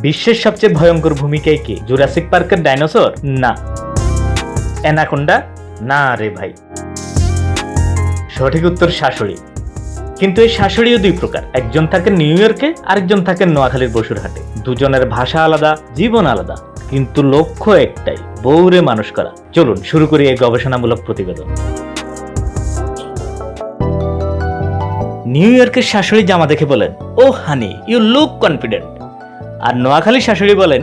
বিশ্বের সবচেয়ে ভয়ঙ্কর ভূমিকায় কে? জুরাসিক পার্কের ডাইনোসর না। অ্যানাকোন্ডা না রে ভাই। সঠিক উত্তর শাশুড়ি। কিন্তু এই শাশুড়িও দুই প্রকার। একজন থাকে নিউ ইয়র্কে আরেকজন থাকে নোয়াখালীর বসুরহাটে। দুজনের ভাষা আলাদা, জীবন আলাদা। কিন্তু লক্ষ্য একটাই, বউরে মানুষ করা। চলুন, শুরু করি এই গবেষণামূলক প্রতিবেদন। নিউ ইয়র্কের শাশুড়ি জামা দেখে বলেন oh honey you look confident আর নোয়াখালীর শাশুড়ি বলেন,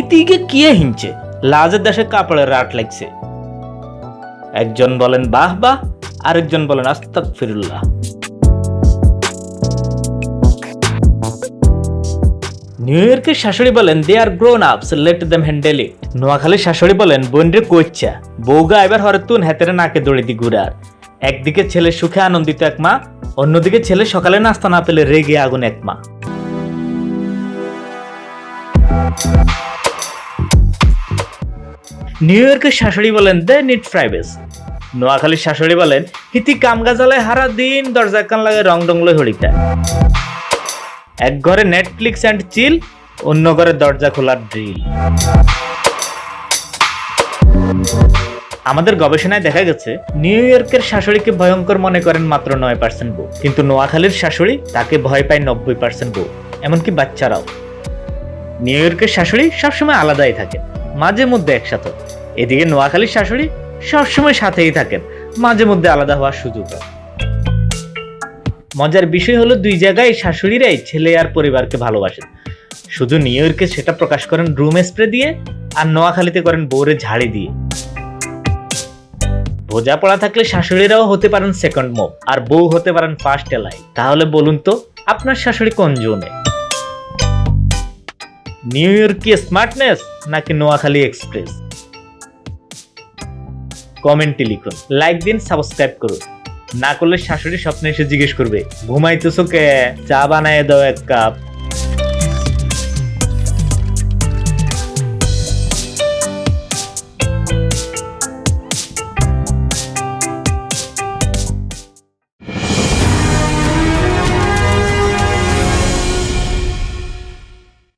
ইতিকে কিয়ে হিংচে লাজের দেশে কাপড়ের রাট লাগছে। একজন বলেন, বাহ বাহ। আরেকজন বলেন আস্তাক ফিরুল্লাহ নিউ ইয়র্কের শাশুড়ি বলেন they are grown ups let them handle it নোয়াখালীর শাশুড়ি বলেন, বোনরে কইচ্ছা, বউগা এবার হরে তুন হাতের নাকে দড়ি দি ঘুরার। একদিকে ছেলে সুখে আনন্দিত এক মা, অন্যদিকে ছেলে সকালে নাস্তা না পেলে রেগে আগুন এক মা। নিউ ইয়র্কের শাশুড়ি বলেন দে নিট প্রাইভেস নোয়াখালীর শাশুড়ি বলেন, হিতি কাম গাজালে হারা দিন দরজা কান লাগে রং ডংলে হড়িতা এক ঘরে নেটফ্লিক্স অ্যান্ড চিল অন্য ঘরে দরজা খোলার ড্রিল আমাদের গবেষণায় দেখা গেছে নিউ ইয়র্কের শাশুড়িকে ভয়ঙ্কর মনে করেন মাত্র নয় পার্সেন্ট বউ। কিন্তু নোয়াখালীর শাশুড়ি তাকে ভয় পায় নব্বই পার্সেন্ট বউ। এমনকি বাচ্চারাও। নিউ ইয়র্কের শাশুড়ি সবসময় আলাদাই থাকে মাঝে মধ্যে একসাথে। এদিকে নোয়াখালীর শাশুড়ি সবসময় সাথেই থাকেন, মাঝে মধ্যে আলাদা হওয়ার সুযোগ মজার বিষয় হলো দুই জায়গায় শাশুড়িরাই ছেলে আর পরিবারকে ভালোবাসেন। শুধু নিউ ইয়র্কে সেটা প্রকাশ করেন রুম স্প্রে দিয়ে আর নোয়াখালীতে করেন বউরে ঝাড়ি দিয়ে। বোঝা পড়া থাকলে শাশুড়িরাও হতে পারেন সেকেন্ড মুভ আর বউ হতে পারেন ফার্স্ট এলাই তাহলে বলুন তো, আপনার শাশুড়ি কোন জোনে নিউ ইয়র্ক কি স্মার্টনেস নাকি নোয়াখালী এক্সপ্রেস কমেন্টে লিখুন। লাইক দিন সাবস্ক্রাইব করুন। না করলে শাশুড়ি স্বপ্নে এসে জিজ্ঞেস করবে, ঘুমাইতেছো কে? চা বানায় দাও এক কাপ।